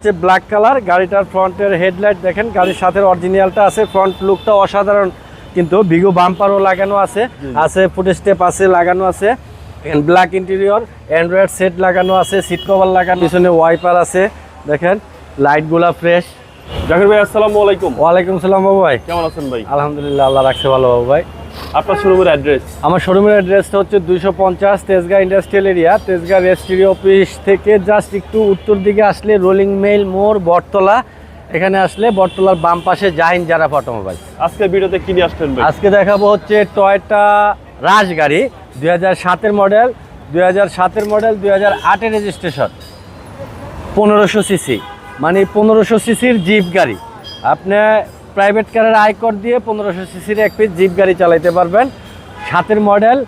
হচ্ছে black colour গাড়িটার ফ্রন্টের হেডলাইট দেখেন গাড়ির সাথে অরিজিনালটা আছে ফ্রন্ট লুকটা অসাধারণ কিন্তু বিগু বাম্পারও লাগানো আছে আছে ফুট স্টেপ আছে লাগানো আছে ব্ল্যাক ইন্টেরিয়র অ্যান্ড্রয়েড সেট লাগানো আছে সিট কভার লাগানো পিছনে ওয়াইপার আছে দেখেন লাইটগুলা ফ্রেশ জাকির ভাই আসসালামু আলাইকুম। ওয়ালাইকুম সালাম বাবু ভাই। কেমন আছেন ভাই? আলহামদুলিল্লাহ আল্লাহ রাখছে ভালো বাবু ভাই। আপনার শোরুমের অ্যাড্রেস আমার শোরুমের অ্যাড্রেসটা হচ্ছে দুইশো পঞ্চাশ Tejgaon industrial area Tejgaon registry office থেকে জাস্ট একটু উত্তর দিকে আসলে রোলিং মেইল মোড় বটতলা। এখানে আসলে বটতলার বাম পাশে জাহিন যারা অটোমোবাইল আজকে ভিডিওতে কি নিয়ে আসলেন আজকে দেখাবো হচ্ছে টয়টা রাজ গাড়ি দুই হাজার সাতের মডেল দুই হাজার সাতের মডেল দুই হাজার আটের রেজিস্ট্রেশন পনেরোশো সিসি মানে পনেরোশো সিসির জিপ গাড়ি। আপনি প্রাইভেট কারের আয়কর দিয়ে পনেরোশো সিসির এক পিস জিপ গাড়ি চালাইতে পারবেন। সাতের মডেল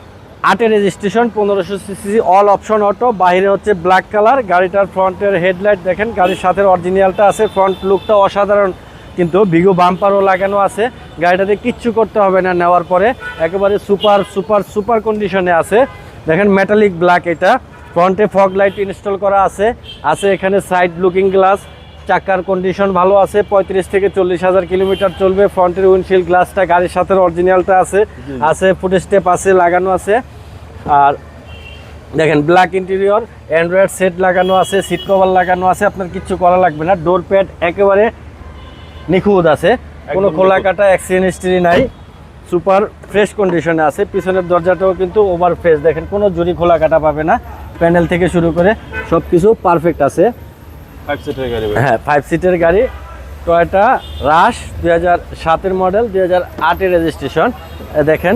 আটের রেজিস্ট্রেশন, পনেরোশো সিসি, অল অপশন অটো, বাইরে হচ্ছে ব্ল্যাক কালার, গাড়িটার ফ্রন্টের হেডলাইট দেখেন, গাড়ির সাথে অরিজিনালটা আছে, ফ্রন্ট লুকটা অসাধারণ, কিন্তু বিগু বাম্পারও লাগানো আছে, গাড়িটাতে কিচ্ছু করতে হবে না, নেওয়ার পরে একেবারে সুপার সুপার সুপার কন্ডিশনে আছে। দেখেন মেটালিক ব্ল্যাক এটা, ফ্রন্টে ফগ লাইট ইনস্টল করা আছে আছে এখানে সাইড লুকিং গ্লাস চাকার কন্ডিশন ভালো আছে পঁয়ত্রিশ থেকে চল্লিশ হাজার কিলোমিটার চলবে। ফ্রন্টের উইন্ডশিল্ড গ্লাসটা গাড়ির সাথে অরিজিনালটা আছে। আছে ফুট স্টেপ আছে লাগানো আছে। আর দেখেন ব্ল্যাক ইন্টেরিয়র অ্যান্ড্রয়েড সেট লাগানো আছে সিট কভার লাগানো আছে আপনার কিচ্ছু করা লাগবে না। ডোর প্যাড একেবারে নিখুঁত আছে। কোনো খোলা কাটা অ্যাক্সিডেন্ট হিস্ট্রি নাই। সুপার ফ্রেশ কন্ডিশনে আছে। পিছনের দরজাটাও কিন্তু ওভার ফ্রেশ দেখেন কোনো জুরি খোলা কাটা পাবে না। প্যানেল থেকে শুরু করে সব কিছু পারফেক্ট আছে ফাইভ সিটের গাড়ি ভাই হ্যাঁ ফাইভ সিটের গাড়ি। টয়টা রাশ দুই হাজার সাতের মডেল দুই হাজার আটের রেজিস্ট্রেশন দেখেন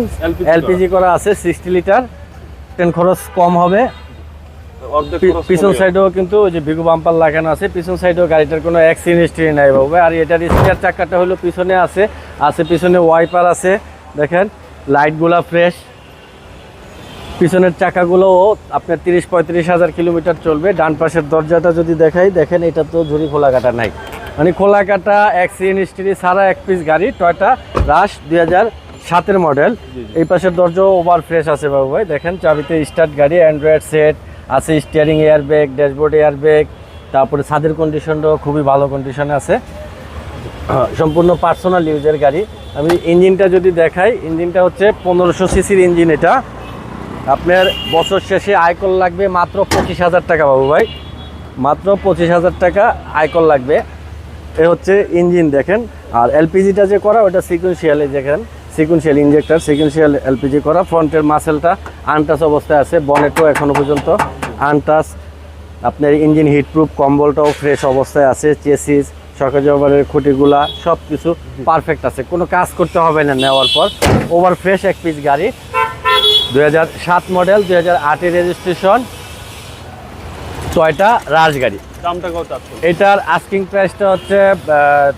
এলপিজি করা। আছে সিক্সটি লিটার তেল খরচ কম হবে। পিছন সাইডেও কিন্তু ওই যে বিগু বাম্পার লাগানো আছে পিছন সাইডেও গাড়িটার কোনো অ্যাক্সিডেন্ট হিস্ট্রি নাই বাবু। আর এটার স্টিয়ার চাকাটা হলো পিছনে আছে আছে পিছনে ওয়াইপার আছে। দেখেন লাইটগুলা ফ্রেশ পিছনের চাকাগুলোও আপনার তিরিশ পঁয়ত্রিশ হাজার কিলোমিটার চলবে। ডান পাশের দরজাটা যদি দেখাই দেখেন এটা তো ঝুড়ি খোলা কাটা নাই। মানে খোলা কাটা অ্যাক্সিডেন্ট হিস্ট্রি সারা এক পিস গাড়ি টয়টা রাশ দুই হাজার সাতের মডেল। এই পাশের দরজাও ওভার ফ্রেশ আছে বাবু ভাই। দেখেন চাবিতে স্টার্ট গাড়ি অ্যান্ড্রয়েড সেট আছে steering air bag dashboard air bag তারপরে ছাদের কন্ডিশনটাও খুবই ভালো কন্ডিশনে আছে। সম্পূর্ণ পার্সোনাল ইউজের গাড়ি। আমি ইঞ্জিনটা যদি দেখাই ইঞ্জিনটা হচ্ছে পনেরোশো সিসির ইঞ্জিন এটা। আপনার বছর শেষে আয়কর লাগবে মাত্র পঁচিশ হাজার টাকা বাবু ভাই। মাত্র পঁচিশ হাজার টাকা আয়কর লাগবে। এ হচ্ছে ইঞ্জিন দেখেন। আর এলপিজিটা যে করা, ওটা সিকুয়েন্সিয়ালে দেখেন। সিকুয়েন্সিয়াল ইঞ্জেক্টর সিকুয়েন্সিয়াল এলপিজি করা। ফ্রন্টের মাসেলটা আনটাস অবস্থায় আছে বনেটও এখনও পর্যন্ত আনটাস আপনার ইঞ্জিন হিটপ্রুফ কম্বলটাও ফ্রেশ অবস্থায় আছে চেসিস সরকার জবারের খুঁটিগুলা সব কিছু পারফেক্ট আছে। কোনো কাজ করতে হবে না নেওয়ার পর। ওভার ফ্রেশ এক পিস গাড়ি। দুই হাজার সাত মডেল দুই হাজার রেজিস্ট্রেশন ছয়টা রাজগাড়ি দামটা কত এটার আস্কিং প্রাইসটা হচ্ছে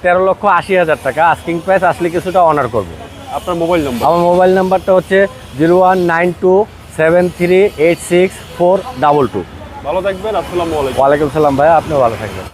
তেরো লক্ষ আশি হাজার টাকা। আস্কিং প্রাইস আসলে কিছুটা অনার করব। আপনার মোবাইল নম্বর আমার মোবাইল নাম্বারটা হচ্ছে zero one nine two seven three eight six four double two ভালো থাকবেন আসসালামু আলাইকুম। ওয়ালাইকুম সালাম ভাই আপনিও ভালো থাকবেন।